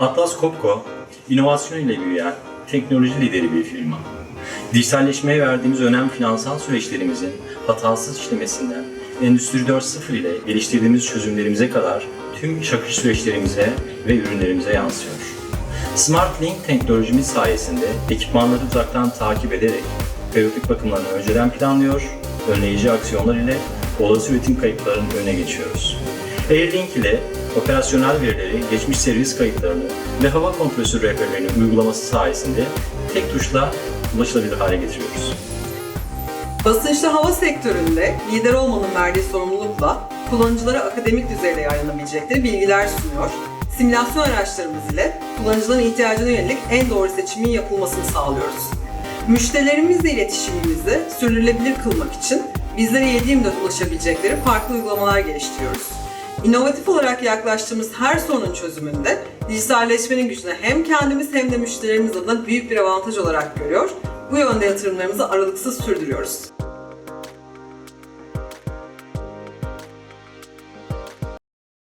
Atlas Copco, inovasyon ile büyüyen teknoloji lideri bir firma. Dijitalleşmeye verdiğimiz önem finansal süreçlerimizin hatasız işlemesinden Endüstri 4.0 ile geliştirdiğimiz çözümlerimize kadar tüm iş akış süreçlerimize ve ürünlerimize yansıyor. Smart Link teknolojimiz sayesinde ekipmanları uzaktan takip ederek periyodik bakımlarını önceden planlıyor, önleyici aksiyonlar ile olası üretim kayıplarının önüne geçiyoruz. AirLink ile operasyonel verileri, geçmiş servis kayıtlarını ve hava kompresör rehberlerinin uygulaması sayesinde tek tuşla ulaşılabilir hale getiriyoruz. Basınçlı hava sektöründe lider olmanın verdiği sorumlulukla kullanıcılara akademik düzeyde yayınlanabilecekleri bilgiler sunuyor. Simülasyon araçlarımız ile kullanıcıların ihtiyacına yönelik en doğru seçimin yapılmasını sağlıyoruz. Müşterilerimizle iletişimimizi sürdürülebilir kılmak için bizlere 7-24 ulaşabilecekleri farklı uygulamalar geliştiriyoruz. İnovatif olarak yaklaştığımız her sorunun çözümünde dijitalleşmenin gücünü hem kendimiz hem de müşterilerimiz adına büyük bir avantaj olarak görüyor. Bu yönde yatırımlarımızı aralıksız sürdürüyoruz.